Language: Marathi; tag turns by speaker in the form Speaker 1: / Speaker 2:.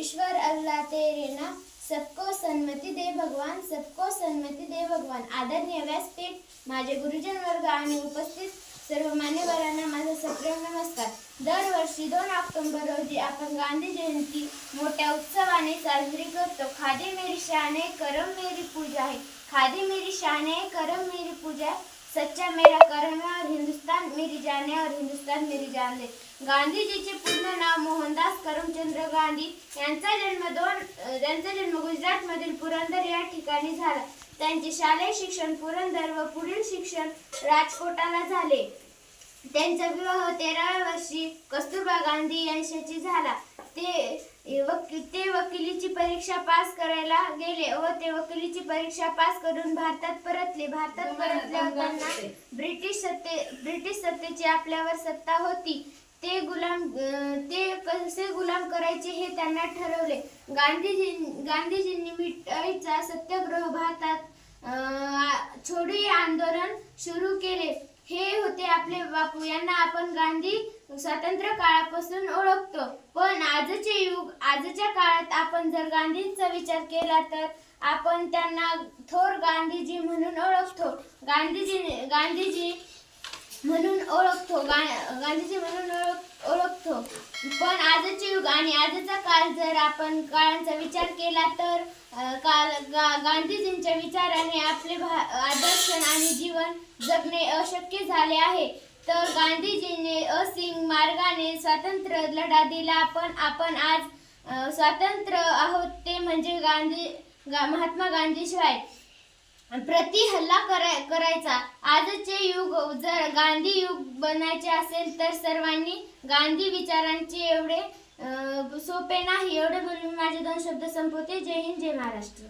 Speaker 1: ईश्वर अल्लाह तेरे ना सबको सन्मति दे भगवान सबको सन्मति दे भगवान। आदरणीय व्यासपीठ माझे गुरुजन वर्ग आणि उपस्थित सर्व मान्यवरांना माझा सप्रेम नमस्कार. दरवर्षी दोन ऑक्टोंबर रोजी आपण गांधी जयंती मोठ्या उत्सवाने साजरी करतो. खादी मेरी शाने करम मेरी पूजा आहे. खादी मेरी शाने करम मेरी पूजा सच्चा मेरा कर्म है और हिंदुस्तान मेरी जान है और हिंदुस्तान मेरी जान है गांधीजीचे पूर्ण नाव मोहनदास करमचंद्र गांधी यांचा जन्म दोन यांचा त्यांचा जन्म गुजरातमधील पुरंदर या ठिकाणी झाला. त्यांचे शालेय शिक्षण पुरंदर व पुढील शिक्षण राजकोटाला झाले. त्यांचा विवाह तेराव्या वर्षी कस्तुरबा गांधी यांच्याशी झाला. ते वकील ते वकिलीची परीक्षा पास करायला गेले व ते वकिलीची परीक्षा पास करून भारतात परतले. भारतात परतल्यावर त्यांना ब्रिटिश सत्ते ब्रिटिश सत्तेची आपल्यावर सत्ता होती. ते गुलाम ते कसे गुलाम करायचे हे त्यांना ठरवले. गांधीजी गांधीजींनी मिठाईचा सत्याग्रह भारतात छोडी आंदोलन सुरू केले. आपले बापू यांना आपण गांधी स्वातंत्र्य काळापासून ओळखतो. पण आजचे युग आजच्या काळात आपण जर गांधींचा विचार केला तर आपण त्यांना थोर गांधीजी म्हणून ओळखतो. गांधीजी गांधीजी म्हणून ओळखतो गा- गांधीजी म्हणून ओळख ओळखतो. पण आजचे युग आणि आजचा काळ जर आपण काळांचा विचार केला तर काल गा, गांधीजींच्या विचाराने आपले भा- आदर्श आणि जीवन जगणे अशक्य झाले आहे. तर गांधीजीने असिंग मार्गाने स्वातंत्र्य लढा दिला पण आपण आज स्वातंत्र्य आहोत ते म्हणजे गांधी गा, महात्मा गांधीशिवाय. प्रति हल्ला कराय करायचा. आजचे युग जर गांधी युग बनायचे असेल तर सर्वांनी गांधी विचारांचे एवढे सोपे नाही. एवढे बोलून माझे दोन शब्द संपवते. जय हिंद जय महाराष्ट्र.